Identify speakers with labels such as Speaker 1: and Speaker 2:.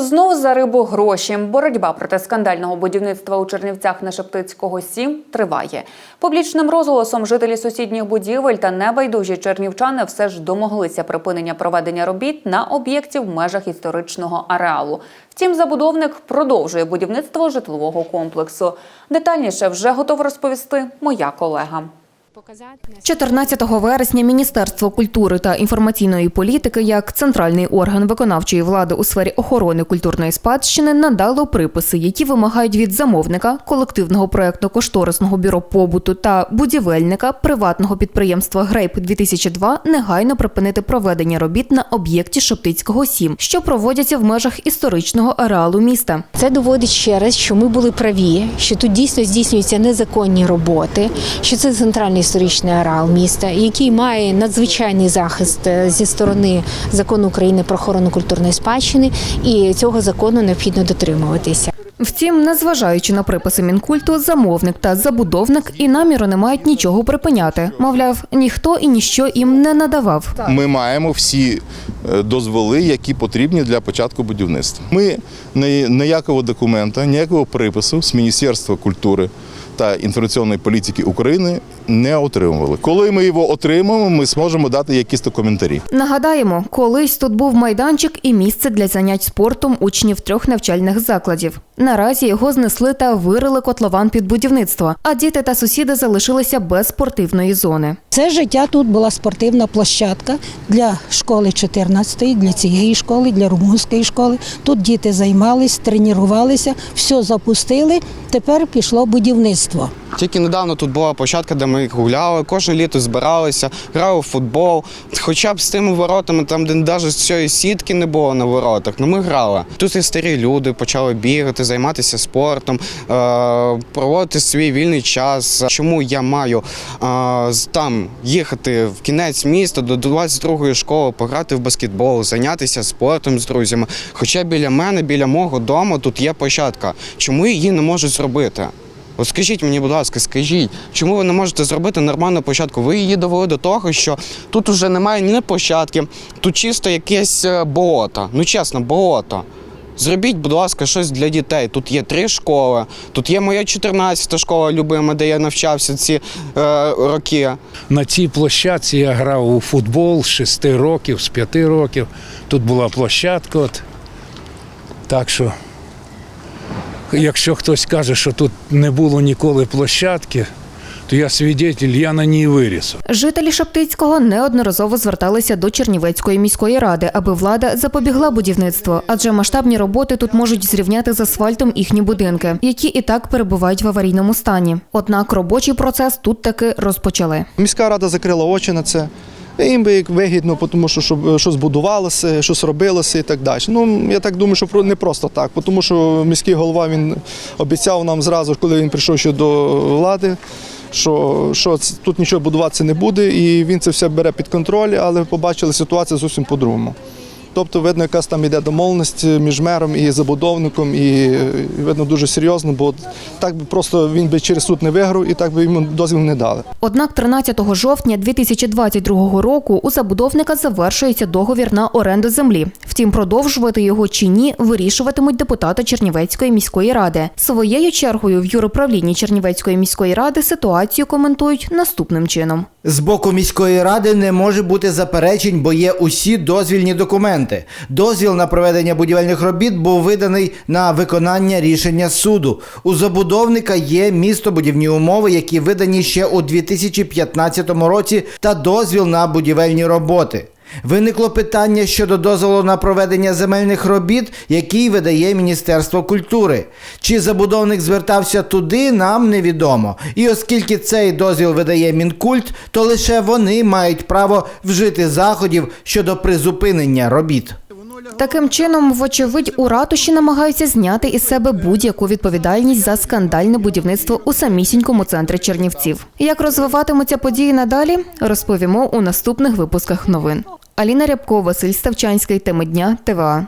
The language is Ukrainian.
Speaker 1: Знову за рибу гроші. Боротьба проти скандального будівництва у Чернівцях на Шептицького 7 триває. Публічним розголосом жителі сусідніх будівель та небайдужі чернівчани все ж домоглися припинення проведення робіт на об'єкті в межах історичного ареалу. Втім, забудовник продовжує будівництво житлового комплексу. Детальніше вже готова розповісти моя колега.
Speaker 2: 14 вересня Міністерство культури та інформаційної політики як центральний орган виконавчої влади у сфері охорони культурної спадщини надало приписи, які вимагають від замовника колективного проєктно-кошторисного бюро побуту та будівельника приватного підприємства Грейп 2002 негайно припинити проведення робіт на об'єкті Шептицького 7, що проводяться в межах історичного ареалу міста.
Speaker 3: Це доводить ще раз, що ми були праві, що тут дійсно здійснюються незаконні роботи, що це центральний історичний ареал міста, який має надзвичайний захист е, зі сторони закону України про охорону культурної спадщини, і цього закону необхідно дотримуватися.
Speaker 2: Втім, незважаючи на приписи мінкульту, замовник та забудовник і наміру не мають нічого припиняти. Мовляв, ніхто і ніщо їм не надавав.
Speaker 4: Ми маємо всі е, дозволи, які потрібні для початку будівництва. Ми ні- ніякого документа, ніякого припису з Міністерства культури та інформаційної політики України не отримували. Коли ми його отримаємо, ми зможемо дати якісь то коментарі.
Speaker 2: Нагадаємо, колись тут був майданчик і місце для занять спортом учнів трьох навчальних закладів. Наразі його знесли та вирили котлован під будівництво, а діти та сусіди залишилися без спортивної зони.
Speaker 5: Це життя тут була спортивна площадка для школи 14-ї, для цієї школи, для румунської школи. Тут діти займались, тренувалися, все запустили. Тепер пішло будівництво.
Speaker 6: Тільки недавно тут була площадка, де ми гуляли, кожне літо збиралися, грали в футбол. Хоча б з тими воротами, там, де навіть цієї сітки не було на воротах, ну ми грали. Тут і старі люди почали бігати, займатися спортом, е, проводити свій вільний час. Чому я маю е, там їхати в кінець міста до 22-ї школи, пограти в баскетбол, зайнятися спортом з друзями? Хоча біля мене, біля мого дому, тут є площадка. Чому її не можуть зробити? От скажіть мені, будь ласка, скажіть, чому ви не можете зробити нормальну площадку? Ви її довели до того, що тут уже немає ні площадки, тут чисто якесь е, болото. Ну чесно, болото. Зробіть, будь ласка, щось для дітей. Тут є три школи, тут є моя 14-та школа любима, де я навчався ці е, роки.
Speaker 7: На цій площадці я грав у футбол з 6 років, з 5 років. Тут була площадка. От. Так що, якщо хтось каже, що тут не було ніколи площадки, то я свідетель, я на ній виріс.
Speaker 2: Жителі Шептицького неодноразово зверталися до Чернівецької міської ради, аби влада запобігла будівництву, адже масштабні роботи тут можуть зрівняти з асфальтом їхні будинки, які і так перебувають в аварійному стані. Однак робочий процес тут таки розпочали.
Speaker 8: Міська рада закрила очі на це. Їм би вигідно, тому що щоб щось будувалося, щось робилося і так далі. Ну я так думаю, що не просто так, тому що міський голова він обіцяв нам зразу, коли він прийшов ще до влади, що, що тут нічого будуватися не буде, і він це все бере під контроль, але побачили ситуацію зовсім по-другому. Тобто, видно, якась там іде домовленість між мером і забудовником, і, і видно дуже серйозно, бо так би просто він би через суд не виграв і так би йому дозвіл не дали.
Speaker 2: Однак 13 жовтня 2022 року у забудовника завершується договір на оренду землі. Втім, продовжувати його чи ні вирішуватимуть депутати Чернівецької міської ради. Своєю чергою в юроправлінні Чернівецької міської ради ситуацію коментують наступним чином.
Speaker 9: З боку міської ради не може бути заперечень, бо є усі дозвільні документи. Дозвіл на проведення будівельних робіт був виданий на виконання рішення суду. У забудовника є містобудівні умови, які видані ще у 2015 році, та дозвіл на будівельні роботи. Виникло питання щодо дозволу на проведення земельних робіт, який видає Міністерство культури. Чи забудовник звертався туди, нам невідомо. І оскільки цей дозвіл видає Мінкульт, то лише вони мають право вжити заходів щодо призупинення робіт.
Speaker 2: Таким чином, вочевидь, у ратуші намагаються зняти із себе будь-яку відповідальність за скандальне будівництво у самісінькому центрі Чернівців. Як розвиватимуться події надалі, розповімо у наступних випусках новин. Аліна Рябко, Василь Ставчанський, теми дня ТВА.